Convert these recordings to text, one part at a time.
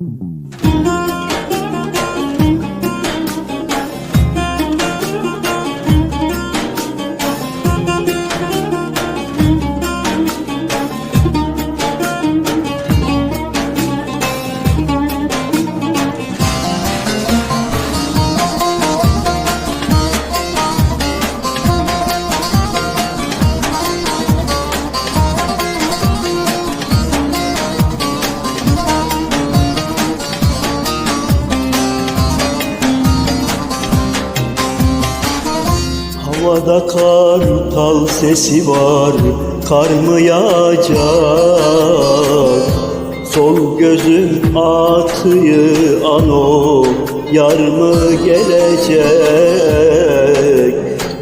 Mm-hmm. Havada kartal sesi var Kar mı yağacak? Sol gözüm atıyı ano Yar mı gelecek?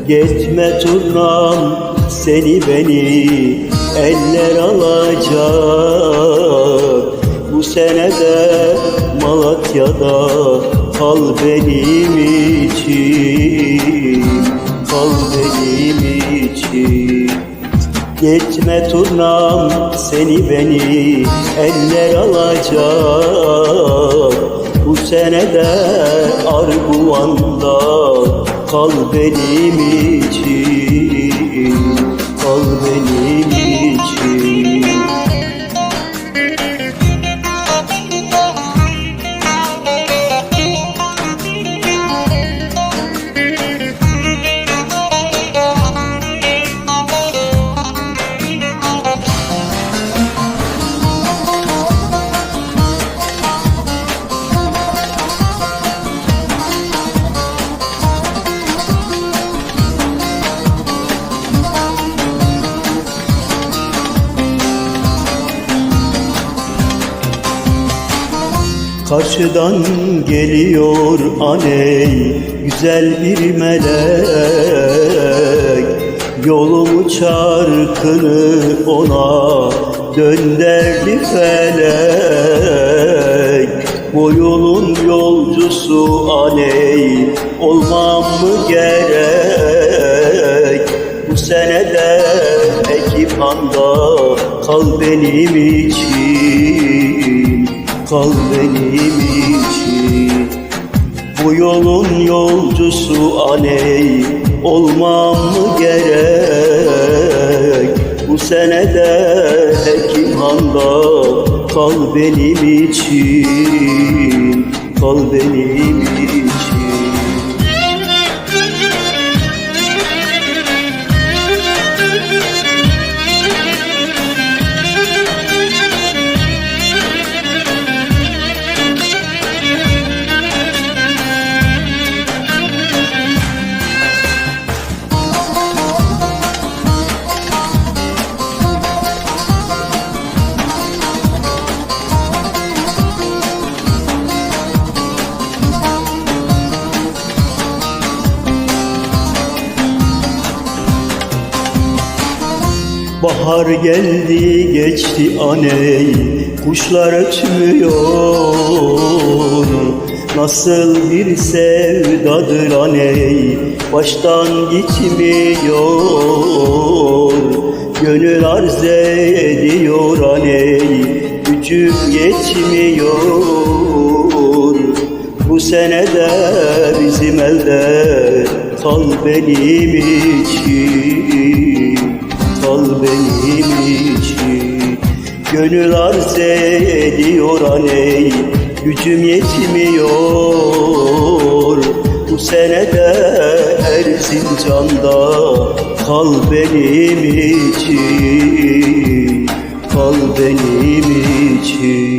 Geçme turnam seni beni Eller alacak. Bu senede Malatya'da Kal benim için Kal benim için. Geçme turnam seni beni eller alacak. Bu senede Arguvan'da kal benim için. Kal benim için Karşıdan geliyor aney güzel bir melek. Yolumu çarkını ona dönderdi felek. Bu yolun yolcusu aney olmam mı gerek? Bu senede ekipanda kal benim için kal benim için. Bu yolun yolcusu aney olmam mı gerek? Bu senede Hekimhan'da kal benim için. Kal benim için Bahar geldi geçti aney Kuşlar ötmüyor. Nasıl bir sevdadır aney Baştan gitmiyor. Gönül arz ediyor aney Gücüm yetmiyor Bu senede bizim elde Kal benim için benim için Gönül arz ediyor aney. Gücüm yetmiyor Bu senede Erzincan'da Kal benim için Kal benim için